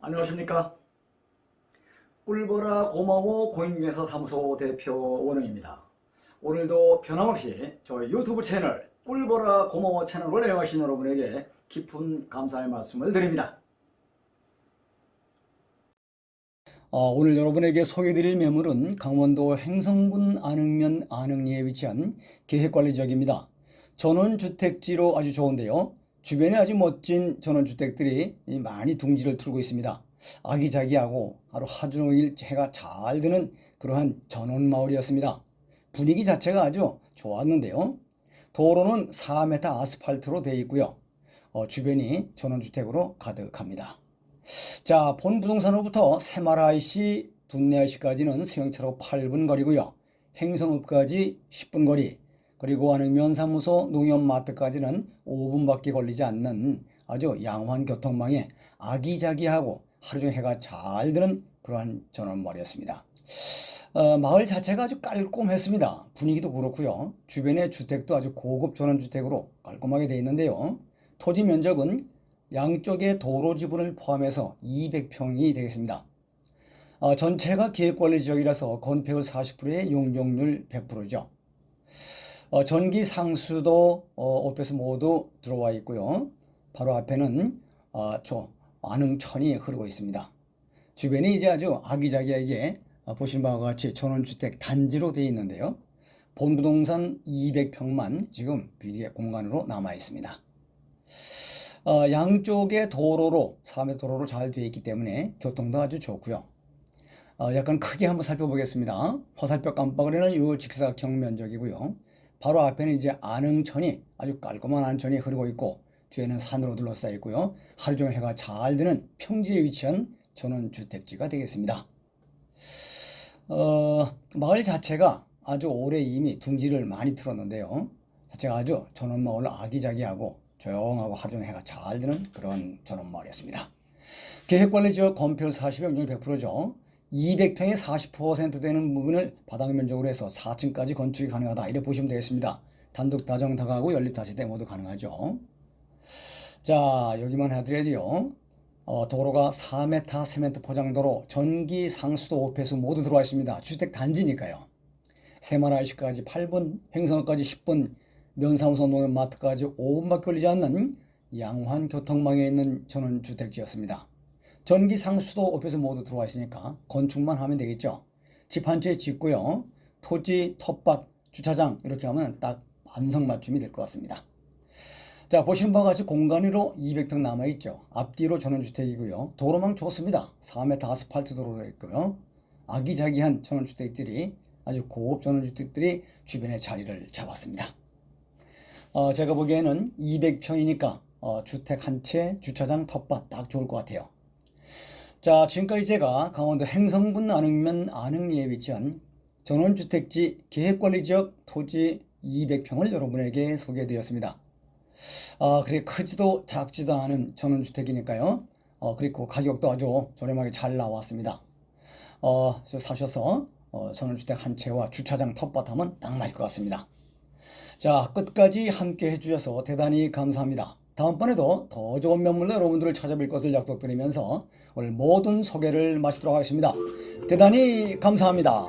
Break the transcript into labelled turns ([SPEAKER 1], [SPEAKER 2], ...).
[SPEAKER 1] 안녕하십니까 꿀보라 고마워 공인중개사 사무소 대표 원흥입니다 오늘도 변함없이 저희 유튜브 채널 꿀보라 고마워 채널을 애용하신 여러분에게 깊은 감사의 말씀을 드립니다 어, 오늘 여러분에게 소개드릴 매물은 강원도 행성군 안흥면 안흥리에 위치한 계획관리지역입니다. 전원주택지로 아주 좋은데요. 주변에 아주 멋진 전원주택들이 많이 둥지를 틀고 있습니다. 아기자기하고 하루 하종일 해가 잘 드는 그러한 전원마을이었습니다. 분위기 자체가 아주 좋았는데요. 도로는 4m 아스팔트로 되어 있고요. 어, 주변이 전원주택으로 가득합니다. 자, 본 부동산으로부터 새마라이시, 둔내아시까지는 승용차로 8분 거리고요. 행성읍까지 10분 거리, 그리고 안흥면 사무소 농협마트까지는 5분밖에 걸리지 않는 아주 양호한 교통망에 아기자기하고 하루 종일 해가 잘 드는 그러한 전원마을이었습니다. 어, 마을 자체가 아주 깔끔했습니다. 분위기도 그렇고요. 주변의 주택도 아주 고급 전원주택으로 깔끔하게 되어 있는데요. 토지 면적은 양쪽의 도로 지분을 포함해서 200평이 되겠습니다. 어, 전체가 계획관리 지역이라서 건폐율 40%의 용적률 100%죠. 어, 전기 상수도 어, 오페스 모두 들어와 있고요. 바로 앞에는 어, 저 안흥천이 흐르고 있습니다. 주변이 이제 아주 아기자기하게 어, 보신 바와 같이 전원주택 단지로 되어 있는데요. 본부동산 200평만 지금 비리의 공간으로 남아 있습니다. 어, 양쪽의 도로로 3회 도로로 잘 되어 있기 때문에 교통도 아주 좋고요. 어, 약간 크게 한번 살펴보겠습니다. 화살표 깜빡거리는 이 직사각형 면적이고요. 바로 앞에는 이제 안흥천이 아주 깔끔한 안천이 흐르고 있고 뒤에는 산으로 둘러싸여 있고요. 하루 종일 해가 잘 드는 평지에 위치한 전원 주택지가 되겠습니다. 어, 마을 자체가 아주 오래 이미 둥지를 많이 틀었는데요. 자체가 아주 전원 마을로 아기자기하고 조용하고 하루 종일 해가 잘 드는 그런 전원 마을이었습니다. 계획관리지역 건폐율 40에 용률 100%죠. 200평에 40% 되는 부분을 바닥 면적으로 해서 4층까지 건축이 가능하다. 이렇게 보시면 되겠습니다. 단독 다정 다가구 연립 다시대 모두 가능하죠. 자 여기만 해드려도요. 어, 도로가 4m, 3m 포장도로 전기 상수도 오폐수 모두 들어와 있습니다. 주택 단지니까요. 새마라이시까지 8분, 행성까지 10분, 면사무소 농협마트까지 5분밖에 걸리지 않는 양환 교통망에 있는 전원주택지였습니다. 전기 상수도 오페스 모두 들어와 있으니까 건축만 하면 되겠죠. 집 한 채 짓고요. 토지, 텃밭, 주차장 이렇게 하면 딱 안성맞춤이 될 것 같습니다. 자 보시는 바와 같이 공간으로 200평 남아있죠. 앞뒤로 전원주택이고요. 도로망 좋습니다. 4m 아스팔트 도로가 있고요. 아기자기한 전원주택들이 아주 고급 전원주택들이 주변에 자리를 잡았습니다. 어, 제가 보기에는 200평이니까 어, 주택 한 채, 주차장, 텃밭 딱 좋을 것 같아요. 자, 지금까지 제가 강원도 행성군 안흥면 안흥리에 위치한 전원주택지 계획관리지역 토지 200평을 여러분에게 소개해드렸습니다. 아, 그래 크지도 작지도 않은 전원주택이니까요. 어, 그리고 가격도 아주 저렴하게 잘 나왔습니다. 어, 사셔서 어, 전원주택 한 채와 주차장 텃밭 하면 딱 맞을 것 같습니다. 자, 끝까지 함께 해주셔서 대단히 감사합니다. 다음번에도 더 좋은 매물로 여러분들을 찾아뵐 것을 약속드리면서 오늘 모든 소개를 마치도록 하겠습니다. 대단히 감사합니다.